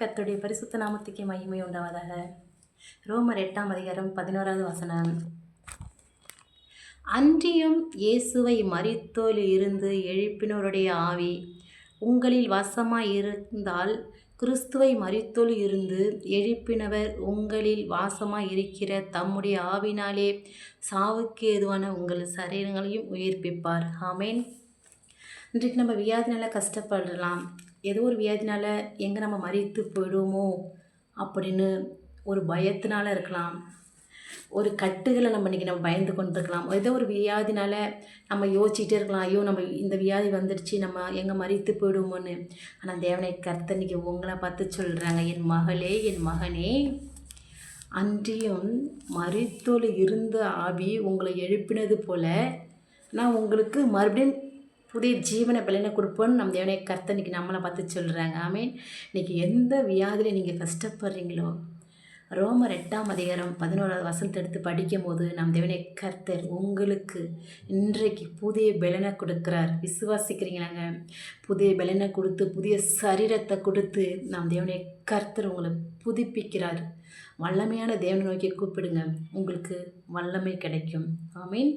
கத்துடைய பரிசுத்த நாமத்துக்கே மகிமை உண்டாவதாக. ரோமர் எட்டாம் அதிகாரம் பதினோராவது வசனம். அன்றியும் இயேசுவை மறித்தோல் இருந்து எழுப்பினோருடைய ஆவி உங்களில் வாசமாக இருந்தால் கிறிஸ்துவை மரித்தோல் இருந்து எழுப்பினவர் உங்களில் வாசமாக இருக்கிற தம்முடைய ஆவினாலே சாவுக்கு ஏதுவான உங்கள் சரீரங்களையும் உயிர்ப்பிப்பார். ஆமேன். இன்றைக்கு நம்ம வியாதினால கஷ்டப்படலாம். ஏதோ ஒரு வியாதினால எங்கே நம்ம மறித்து போயிடுவோமோ அப்படின்னு ஒரு பயத்தினால இருக்கலாம். ஒரு கட்டுகளை நம்ம இன்றைக்கி நம்ம பயந்து கொண்டுருக்கலாம். ஏதோ ஒரு வியாதினால நம்ம யோசிச்சுட்டே இருக்கலாம். ஐயோ நம்ம இந்த வியாதி வந்துடுச்சு நம்ம எங்கே மறித்து போயிடுவோமோன்னு. ஆனால் தேவனை கர்த்தர் இன்னைக்கு உங்களை பார்த்து சொல்கிறாங்க என் மகளே என் மகனே அன்றியும் மறித்தோல் இருந்த ஆவி உங்களை எழுப்பினது போல நான் உங்களுக்கு மறுபடியும் புதிய ஜீவனை பலனை கொடுப்போன்னு நம்ம தேவனைய கர்த்த இன்னைக்கு நம்மளை பார்த்து சொல்கிறாங்க ஆமீன் இன்னைக்கு எந்த வியாதியில் நீங்கள் கஷ்டப்படுறீங்களோ ரோமர் எட்டாம் அதிகாரம் பதினோராவது வசனத்தை எடுத்து படிக்கும் போது நம் தேவனை கர்த்தர் உங்களுக்கு இன்றைக்கு புதிய பலனை கொடுக்குறார். விசுவாசிக்கிறீங்களாங்க? புதிய பலனை கொடுத்து புதிய சரீரத்தை கொடுத்து நம் தேவனை கர்த்தர் உங்களை புதுப்பிக்கிறார். வல்லமையான தேவனை நோக்கி கூப்பிடுங்க. உங்களுக்கு வல்லமை கிடைக்கும். ஆமீன்